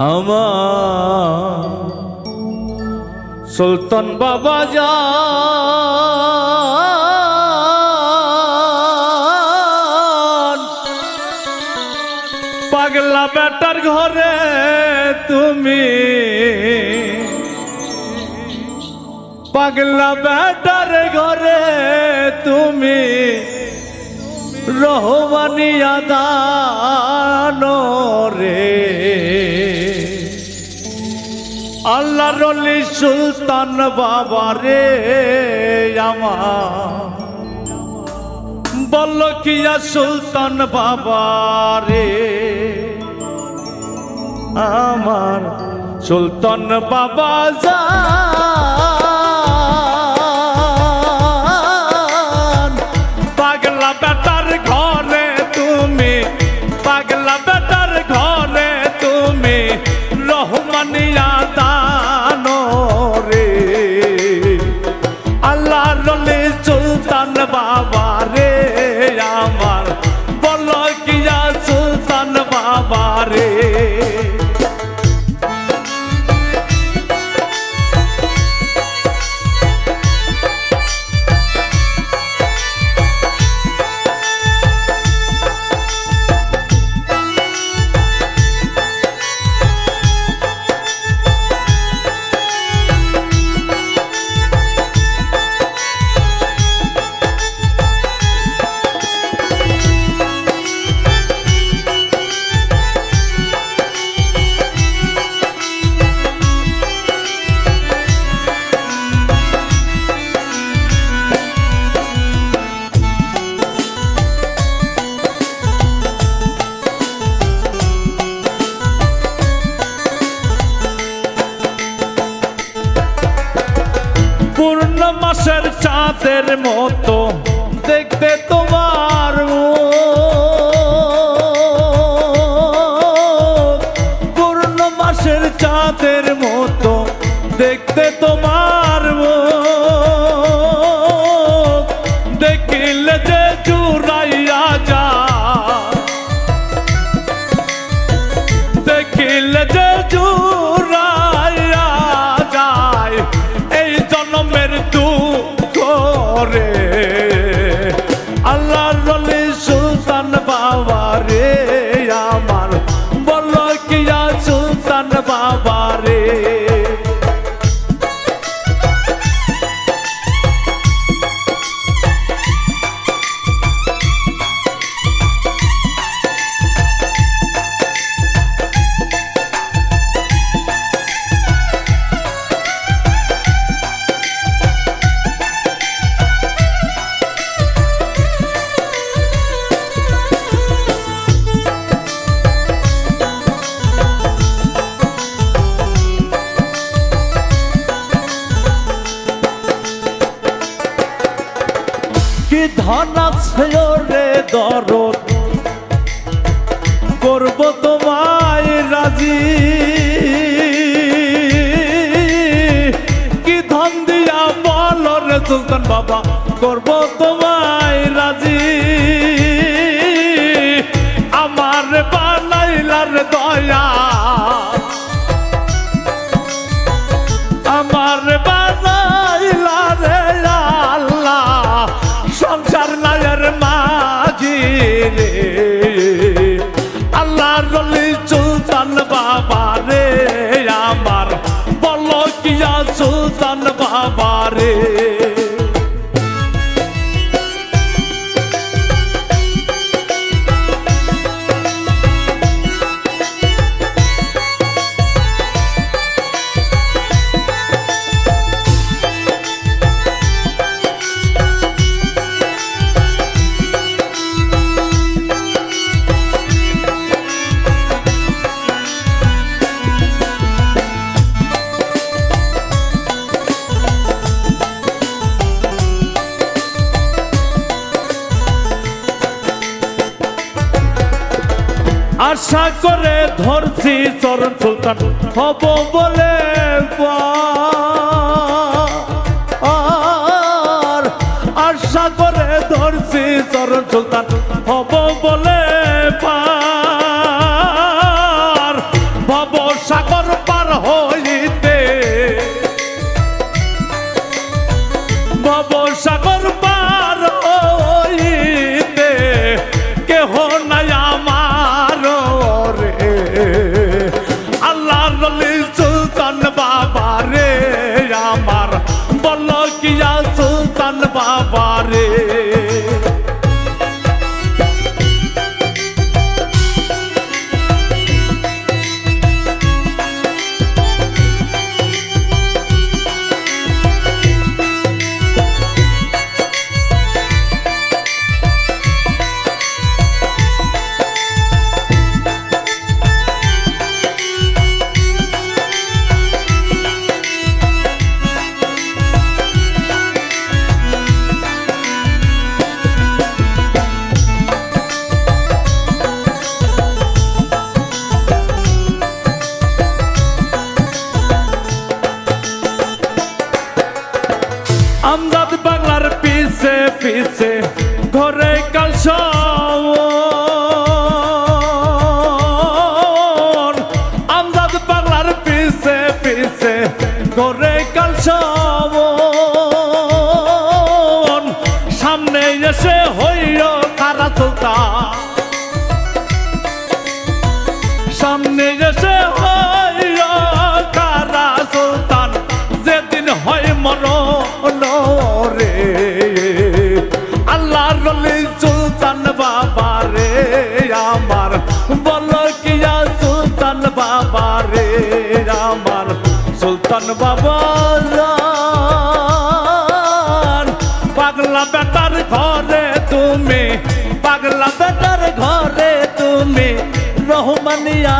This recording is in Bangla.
আমার সুলতান বাবা যা। পাগলা বেটার ঘরে তুমি। পাগলা বেটার ঘরে তুমি। রহমানিয়া দান রে। আল্লাহ রলি সুলতান বাবা রে আমার। বলল, কিয়া সুলতান বাবা রে আমার? সুলতান বাবা যান পাগলা মাসের চাঁদের মতো দেখতে তোমার। পূর্ণ মাসের চাঁদের মতো দেখতে তোমার আছে রে দরদ করব তোমায় রাজি। কি ধন দিয়া বল রে সুলতান বাবা, করব তোমায় আশা করে ধরছি চরণ সুলতান। হব বলে আশা করে ধরছি চরণ সুলতান। হব বলে পিছে ঘরে কাল আমজাদ পাগলার পিছে পিছে ঘরে রতন বাবা পাগলা বেটার ঘরে তুমি পাগলা বেটার ঘরে তুমি রহমানিয়া